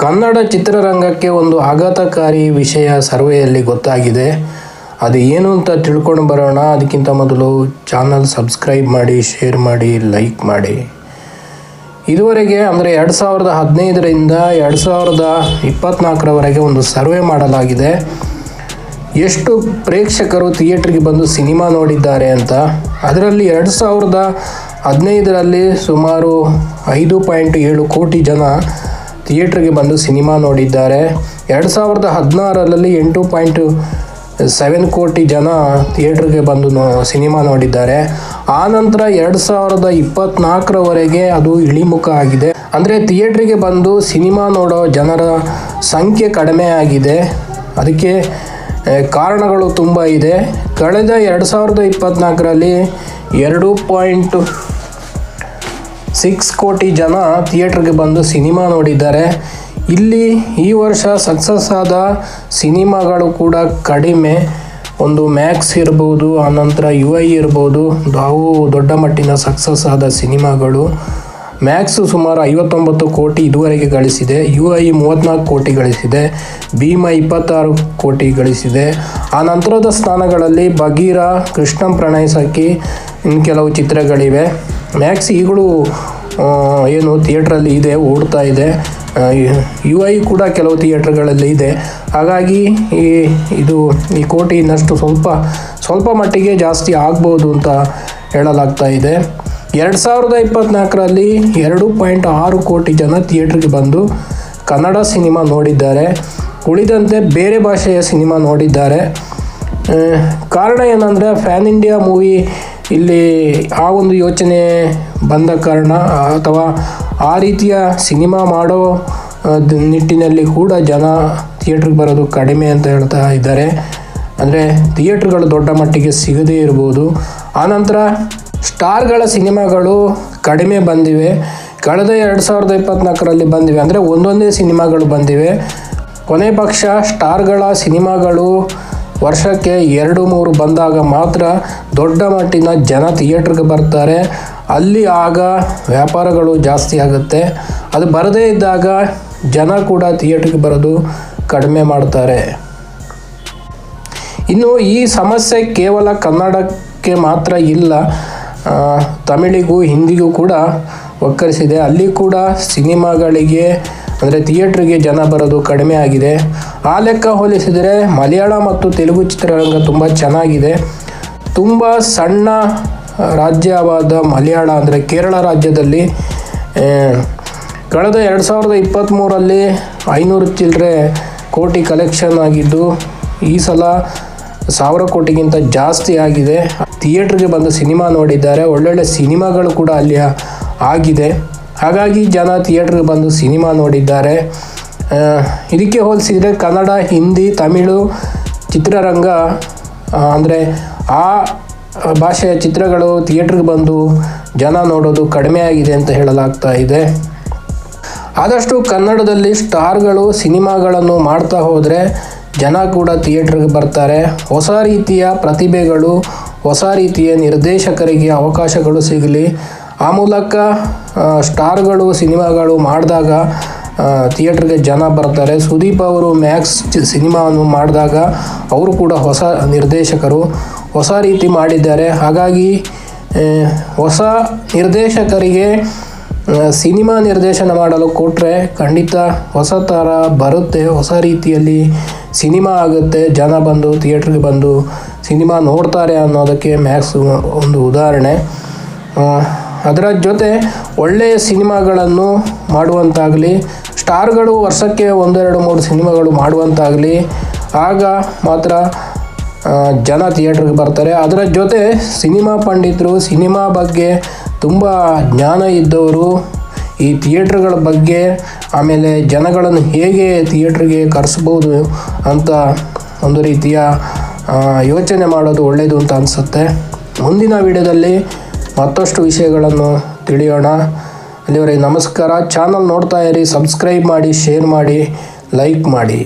ಕನ್ನಡ ಚಿತ್ರರಂಗಕ್ಕೆ ಒಂದು ಆಘಾತಕಾರಿ ವಿಷಯ ಸರ್ವೆಯಲ್ಲಿ ಗೊತ್ತಾಗಿದೆ. ಅದು ಏನು ಅಂತ ತಿಳ್ಕೊಂಡು ಬರೋಣ. ಅದಕ್ಕಿಂತ ಮೊದಲು ಚಾನಲ್ ಸಬ್ಸ್ಕ್ರೈಬ್ ಮಾಡಿ, ಶೇರ್ ಮಾಡಿ, ಲೈಕ್ ಮಾಡಿ. ಇದುವರೆಗೆ ಅಂದರೆ ಎರಡು ಸಾವಿರದ ಹದಿನೈದರಿಂದ ಎರಡು ಸಾವಿರದ ಇಪ್ಪತ್ತ್ನಾಲ್ಕರವರೆಗೆ ಒಂದು ಸರ್ವೆ ಮಾಡಲಾಗಿದೆ. ಎಷ್ಟು ಪ್ರೇಕ್ಷಕರು ಥಿಯೇಟ್ರಿಗೆ ಬಂದು ಸಿನಿಮಾ ನೋಡಿದ್ದಾರೆ ಅಂತ. ಅದರಲ್ಲಿ ಎರಡು ಸಾವಿರದ ಹದಿನೈದರಲ್ಲಿ ಸುಮಾರು ಐದು ಪಾಯಿಂಟ್ ಏಳು ಕೋಟಿ ಜನ ಥಿಯೇಟ್ರಿಗೆ ಬಂದು ಸಿನಿಮಾ ನೋಡಿದ್ದಾರೆ. ಎರಡು ಸಾವಿರದ ಹದಿನಾರರಲ್ಲಿ ಎಂಟು ಪಾಯಿಂಟ್ ಸೆವೆನ್ ಕೋಟಿ ಜನ ಥಿಯೇಟ್ರಿಗೆ ಬಂದು ನೋ, ಸಿನಿಮಾ ನೋಡಿದ್ದಾರೆ. ಆ ನಂತರ ಎರಡು ಸಾವಿರದ ಇಪ್ಪತ್ತ್ನಾಲ್ಕರವರೆಗೆ ಅದು ಇಳಿಮುಖ ಆಗಿದೆ. ಅಂದರೆ ಥಿಯೇಟ್ರಿಗೆ ಬಂದು ಸಿನಿಮಾ ನೋಡೋ ಜನರ ಸಂಖ್ಯೆ ಕಡಿಮೆ ಆಗಿದೆ. ಅದಕ್ಕೆ ಕಾರಣಗಳು ತುಂಬ ಇದೆ. ಕಳೆದ ಎರಡು ಸಾವಿರದ ಇಪ್ಪತ್ತ್ನಾಲ್ಕರಲ್ಲಿ ಎರಡು ಪಾಯಿಂಟ್ ಸಿಕ್ಸ್ ಕೋಟಿ ಜನ ಥಿಯೇಟ್ರಿಗೆ ಬಂದು ಸಿನಿಮಾ ನೋಡಿದ್ದಾರೆ. ಇಲ್ಲಿ ಈ ವರ್ಷ ಸಕ್ಸಸ್ ಆದ ಸಿನಿಮಾಗಳು ಕೂಡ ಕಡಿಮೆ. ಒಂದು ಮ್ಯಾಕ್ಸ್ ಇರ್ಬೋದು ಆನಂತರ ಯು ಐ ಇರ್ಬೋದು, ಅವು ದೊಡ್ಡ ಮಟ್ಟಿನ ಸಕ್ಸಸ್ ಆದ ಸಿನಿಮಾಗಳು. ಮ್ಯಾಕ್ಸ್ ಸುಮಾರು ಐವತ್ತೊಂಬತ್ತು ಕೋಟಿ ಇದುವರೆಗೆ ಗಳಿಸಿದೆ. ಯು ಐ ಮೂವತ್ತ್ನಾಲ್ಕು ಕೋಟಿ ಗಳಿಸಿದೆ. ಭೀಮ ಇಪ್ಪತ್ತಾರು ಕೋಟಿ ಗಳಿಸಿದೆ. ಆ ನಂತರದ ಸ್ಥಾನಗಳಲ್ಲಿ ಬಗೀರ ಕೃಷ್ಣಂ ಪ್ರಣಯ ಸಖಿ ಇನ್ನು ಕೆಲವು ಚಿತ್ರಗಳಿವೆ. ಮ್ಯಾಕ್ಸ್ ಈಗಲೂ ಏನು ಥಿಯೇಟ್ರಲ್ಲಿ ಇದೆ, ಓಡ್ತಾ ಇದೆ. ಯು ಐ ಕೂಡ ಕೆಲವು ಥಿಯೇಟ್ರ್ಗಳಲ್ಲಿ ಇದೆ. ಹಾಗಾಗಿ ಈ, ಇದು, ಈ ಕೋಟಿ ಸ್ವಲ್ಪ ಸ್ವಲ್ಪ ಮಟ್ಟಿಗೆ ಜಾಸ್ತಿ ಆಗ್ಬೋದು ಅಂತ ಹೇಳಲಾಗ್ತಾ ಇದೆ. ಎರಡು ಸಾವಿರದ ಇಪ್ಪತ್ತ್ನಾಲ್ಕರಲ್ಲಿ ಎರಡು ಪಾಯಿಂಟ್ ಆರು ಕೋಟಿ ಜನ ಥಿಯೇಟ್ರಿಗೆ ಬಂದು ಕನ್ನಡ ಸಿನಿಮಾ ನೋಡಿದ್ದಾರೆ. ಉಳಿದಂತೆ ಬೇರೆ ಭಾಷೆಯ ಸಿನಿಮಾ ನೋಡಿದ್ದಾರೆ. ಕಾರಣ ಏನಂದರೆ, ಫ್ಯಾನ್ ಇಂಡಿಯಾ ಮೂವಿ ಇಲ್ಲಿ ಆ ಒಂದು ಯೋಚನೆ ಬಂದ ಕಾರಣ, ಅಥವಾ ಆ ರೀತಿಯ ಸಿನಿಮಾ ಮಾಡೋ ನಿಟ್ಟಿನಲ್ಲಿ ಕೂಡ ಜನ ಥಿಯೇಟ್ರಿಗೆ ಬರೋದು ಕಡಿಮೆ ಅಂತ ಹೇಳ್ತಾ ಇದ್ದಾರೆ. ಅಂದರೆ ಥಿಯೇಟ್ರ್ಗಳು ದೊಡ್ಡ ಮಟ್ಟಿಗೆ ಸಿಗದೇ ಇರ್ಬೋದು. ಆನಂತರ ಸ್ಟಾರ್ಗಳ ಸಿನಿಮಾಗಳು ಕಡಿಮೆ ಬಂದಿವೆ. ಕಳೆದ ಎರಡು ಸಾವಿರದ ಇಪ್ಪತ್ತ್ನಾಲ್ಕರಲ್ಲಿ ಬಂದಿವೆ. ಅಂದರೆ ಒಂದೊಂದೇ ಸಿನಿಮಾಗಳು ಬಂದಿವೆ. ಕೊನೆ ಪಕ್ಷ ಸ್ಟಾರ್ಗಳ ಸಿನಿಮಾಗಳು ವರ್ಷಕ್ಕೆ ಎರಡು ಮೂರು ಬಂದಾಗ ಮಾತ್ರ ದೊಡ್ಡ ಮಟ್ಟಿನ ಜನ ಥಿಯೇಟ್ರಿಗೆ ಬರ್ತಾರೆ. ಅಲ್ಲಿ ಆಗ ವ್ಯಾಪಾರಗಳು ಜಾಸ್ತಿ ಆಗುತ್ತೆ. ಅದು ಬರದೇ ಇದ್ದಾಗ ಜನ ಕೂಡ ಥಿಯೇಟ್ರಿಗೆ ಬರೋದು ಕಡಿಮೆ ಮಾಡ್ತಾರೆ. ಇನ್ನು ಈ ಸಮಸ್ಯೆ ಕೇವಲ ಕನ್ನಡಕ್ಕೆ ಮಾತ್ರ ಇಲ್ಲ ತಮಿಳಿಗೂ ಹಿಂದಿಗೂ ಕೂಡ ಒಕ್ಕರಿಸಿದೆ ಅಲ್ಲಿ ಕೂಡ ಸಿನಿಮಾಗಳಿಗೆ ಅಂದರೆ ಥಿಯೇಟ್ರಿಗೆ ಜನ ಬರೋದು ಕಡಿಮೆ ಆಗಿದೆ. ಆ ಲೆಕ್ಕ ಹೋಲಿಸಿದರೆ ಮಲಯಾಳ ಮತ್ತು ತೆಲುಗು ಚಿತ್ರರಂಗ ತುಂಬ ಚೆನ್ನಾಗಿದೆ. ತುಂಬ ಸಣ್ಣ ರಾಜ್ಯವಾದ ಮಲಯಾಳ ಅಂದರೆ ಕೇರಳ ರಾಜ್ಯದಲ್ಲಿ ಕಳೆದ ಎರಡು ಸಾವಿರದ ಇಪ್ಪತ್ತ್ಮೂರಲ್ಲಿ ಐನೂರು ಚಿಲ್ಲರೆ ಕೋಟಿ ಕಲೆಕ್ಷನ್ ಆಗಿದ್ದು, ಈ ಸಲ ಸಾವಿರ ಕೋಟಿಗಿಂತ ಜಾಸ್ತಿ ಆಗಿದೆ. ಥಿಯೇಟ್ರಿಗೆ ಬಂದು ಸಿನಿಮಾ ನೋಡಿದ್ದಾರೆ. ಒಳ್ಳೊಳ್ಳೆ ಸಿನಿಮಾಗಳು ಕೂಡ ಅಲ್ಲಿ ಆಗಿದೆ. ಹಾಗಾಗಿ ಜನ ಥಿಯೇಟ್ರಿಗೆ ಬಂದು ಸಿನಿಮಾ ನೋಡಿದ್ದಾರೆ. ಇದಕ್ಕೆ ಹೋಲಿಸಿದರೆ ಕನ್ನಡ, ಹಿಂದಿ, ತಮಿಳು ಚಿತ್ರರಂಗ ಅಂದರೆ ಆ ಭಾಷೆಯ ಚಿತ್ರಗಳು ಥಿಯೇಟ್ರಿಗೆ ಬಂದು ಜನ ನೋಡೋದು ಕಡಿಮೆ ಆಗಿದೆ ಅಂತ ಹೇಳಲಾಗ್ತಾ ಇದೆ. ಆದಷ್ಟು ಕನ್ನಡದಲ್ಲಿ ಸ್ಟಾರ್ಗಳು ಸಿನಿಮಾಗಳನ್ನು ಮಾಡ್ತಾ ಹೋದರೆ ಜನ ಕೂಡ ಥಿಯೇಟ್ರಿಗೆ ಬರ್ತಾರೆ. ಹೊಸ ರೀತಿಯ ಪ್ರತಿಭೆಗಳು, ಹೊಸ ರೀತಿಯ ನಿರ್ದೇಶಕರಿಗೆ ಅವಕಾಶಗಳು ಸಿಗಲಿ. ಆ ಮೂಲಕ ಸ್ಟಾರ್ಗಳು, ಸಿನಿಮಾಗಳು ಮಾಡಿದಾಗ ಥಿಯೇಟ್ರಿಗೆ ಜನ ಬರ್ತಾರೆ. ಸುದೀಪ್ ಅವರು ಮ್ಯಾಕ್ಸ್ ಸಿನಿಮಾವನ್ನು ಮಾಡಿದಾಗ ಅವರು ಕೂಡ ಹೊಸ ನಿರ್ದೇಶಕರು, ಹೊಸ ರೀತಿ ಮಾಡಿದ್ದಾರೆ. ಹಾಗಾಗಿ ಹೊಸ ನಿರ್ದೇಶಕರಿಗೆ ಸಿನಿಮಾ ನಿರ್ದೇಶನ ಮಾಡಲು ಕೊಟ್ಟರೆ ಖಂಡಿತ ಹೊಸ ಥರ ಬರುತ್ತೆ. ಹೊಸ ರೀತಿಯಲ್ಲಿ ಸಿನಿಮಾ ಆಗುತ್ತೆ. ಜನ ಬಂದು, ಥಿಯೇಟ್ರಿಗೆ ಬಂದು ಸಿನಿಮಾ ನೋಡ್ತಾರೆ ಅನ್ನೋದಕ್ಕೆ ಮ್ಯಾಕ್ಸ್ ಒಂದು ಉದಾಹರಣೆ. ಅದರ ಜೊತೆ ಒಳ್ಳೆಯ ಸಿನಿಮಾಗಳನ್ನು ಮಾಡುವಂತಾಗಲಿ, ಸ್ಟಾರ್ಗಳು ವರ್ಷಕ್ಕೆ ಒಂದೆರಡು ಮೂರು ಸಿನಿಮಾಗಳು ಮಾಡುವಂತಾಗಲಿ, ಆಗ ಮಾತ್ರ ಜನ ಥಿಯೇಟ್ರಿಗೆ ಬರ್ತಾರೆ. ಅದರ ಜೊತೆ ಸಿನಿಮಾ ಪಂಡಿತರು, ಸಿನಿಮಾ ಬಗ್ಗೆ ತುಂಬ ಜ್ಞಾನ ಇದ್ದವರು ಈ ಥಿಯೇಟ್ರ್ಗಳ ಬಗ್ಗೆ, ಆಮೇಲೆ ಜನಗಳನ್ನು ಹೇಗೆ ಥಿಯೇಟ್ರಿಗೆ ಕರೆಸ್ಬೋದು ಅಂತ ಒಂದು ರೀತಿಯ ಯೋಚನೆ ಮಾಡೋದು ಒಳ್ಳೆಯದು ಅಂತ ಅನಿಸುತ್ತೆ. ಮುಂದಿನ ವಿಡಿಯೋದಲ್ಲಿ ಮತ್ತಷ್ಟು ವಿಷಯಗಳನ್ನು ತಿಳಿಯೋಣ. ಅಲ್ಲಿವರೆಗೆ ನಮಸ್ಕಾರ. ಚಾನಲ್ ನೋಡ್ತಾ ಇರಿ ಸಬ್ಸ್ಕ್ರೈಬ್ ಮಾಡಿ ಶೇರ್ ಮಾಡಿ ಲೈಕ್ ಮಾಡಿ.